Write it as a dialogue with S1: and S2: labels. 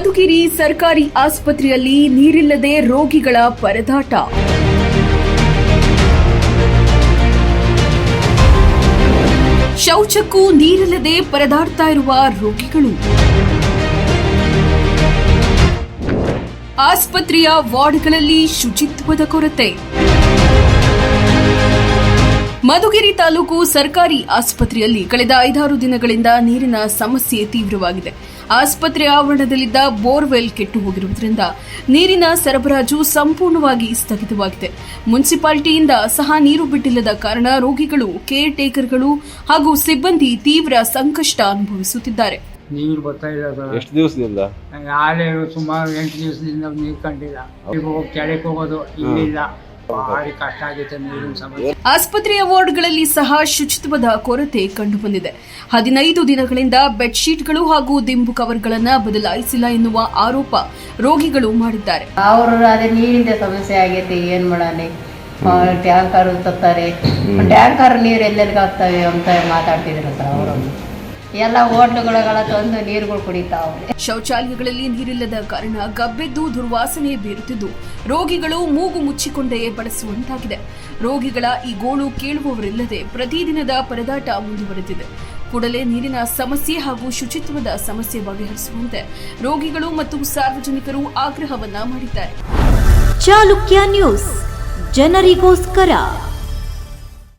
S1: ಮಧುಗಿರಿ ಸರ್ಕಾರಿ ಆಸ್ಪತ್ರೆಯಲ್ಲಿ ನೀರಿಲ್ಲದೆ ರೋಗಿಗಳ ಪರದಾಟ. ಶೌಚಕ್ಕೂ ನೀರಿಲ್ಲದೆ ಪರದಾಡ್ತಾ ಇರುವ ರೋಗಿಗಳು. ಆಸ್ಪತ್ರೆಯ ವಾರ್ಡ್ಗಳಲ್ಲಿ ಶುಚಿತ್ವದ ಕೊರತೆ. ಮಧುಗಿರಿ ತಾಲೂಕು ಸರ್ಕಾರಿ ಆಸ್ಪತ್ರೆಯಲ್ಲಿ ಕಳೆದ ಐದಾರು ದಿನಗಳಿಂದ ನೀರಿನ ಸಮಸ್ಯೆ ತೀವ್ರವಾಗಿದೆ. ಆಸ್ಪತ್ರೆ ಆವರಣದಲ್ಲಿದ್ದ ಬೋರ್ವೆಲ್ ಕೆಟ್ಟು ಹೋಗಿರುವುದರಿಂದ ನೀರಿನ ಸರಬರಾಜು ಸಂಪೂರ್ಣವಾಗಿ ಸ್ಥಗಿತವಾಗಿದೆ. ಮುನ್ಸಿಪಾಲಿಟಿಯಿಂದ ಸಹ ನೀರು ಬಿಟ್ಟಿಲ್ಲದ ಕಾರಣ ರೋಗಿಗಳು ಕೇರ್ ಟೇಕರ್ಗಳು ಹಾಗೂ ಸಿಬ್ಬಂದಿ ತೀವ್ರ ಸಂಕಷ್ಟ ಅನುಭವಿಸುತ್ತಿದ್ದಾರೆ.
S2: ನೀರು ಬರ್ತಾ ಇಲ್ಲ ಸರ್
S3: ಎಷ್ಟು ದಿವಸದಿಂದ?
S2: ಆಲೆ ಸುಮಾರು ಎಂಟು ದಿವಸದಿಂದ ನೀರು ಕಂಡಿಲ್ಲ. ಕೆಳಕ್ಕೆ ಹೋಗಿ ಹೋಗೋದು ಇಲ್ಲಿಲ್ಲ. ಭಾರಿ ಕಷ್ಟ ಆಗೈತೆ ನೀರಿನ ಸಮಸ್ಯೆ
S1: ಆಸ್ಪತ್ರೆಯ ವಾರ್ಡ್ಗಳಲ್ಲಿ ಸಹ ಶುಚಿತ್ವದ ಕೊರತೆ ಕಂಡುಬಂದಿದೆ. ಹದಿನೈದು ದಿನಗಳಿಂದ ಬೆಡ್ಶೀಟ್ಗಳು ಹಾಗೂ ದಿಂಬು ಕವರ್ಗಳನ್ನು ಬದಲಾಯಿಸಿಲ್ಲ ಎನ್ನುವ ಆರೋಪ ರೋಗಿಗಳು ಮಾಡಿದ್ದಾರೆ.
S4: ಅವರು ಅದೇ ನೀರಿಂದ ಸಮಸ್ಯೆ ಆಗೈತಿ ಏನ್ ಮಾಡಾನೆ ಟ್ಯಾಂಕರ್ ತತ್ತಾರೆ ಟ್ಯಾಂಕರ್ ನೀರು ಎಲ್ಲೆಲ್ಲಿಗೆ ಆಗ್ತವೆ ಅಂತ ಮಾತಾಡ್ತಿದ್ರು ಸರ್ ಅವರು. ಎಲ್ಲ ಹೋಟ್ಲುಗಳ ತಂದು ನೀರುಗಳು ಕುಡಿತಾವ.
S1: ಶೌಚಾಲಯಗಳಲ್ಲಿ ನೀರಿಲ್ಲದ ಕಾರಣ ಗಬ್ಬೆದ್ದು ದುರ್ವಾಸನೆ ಬೀರುತ್ತಿದ್ದು ರೋಗಿಗಳು ಮೂಗು ಮುಚ್ಚಿಕೊಂಡೇ ಬಳಸುವಂತಾಗಿದೆ. ರೋಗಿಗಳ ಈ ಗೋಳು ಕೇಳುವವರಿಲ್ಲದೆ ಪ್ರತಿದಿನದ ಪರದಾಟ ಮುಂದುವರೆದಿದೆ. ಕೂಡಲೇ ನೀರಿನ ಸಮಸ್ಯೆ ಹಾಗೂ ಶುಚಿತ್ವದ ಸಮಸ್ಯೆ ಬಗೆಹರಿಸುವಂತೆ ರೋಗಿಗಳು ಮತ್ತು ಸಾರ್ವಜನಿಕರು ಆಗ್ರಹವನ್ನ ಮಾಡಿದ್ದಾರೆ.
S5: ಚಾಲುಕ್ಯ ನ್ಯೂಸ್ ಜನರಿಗೋಸ್ಕರ.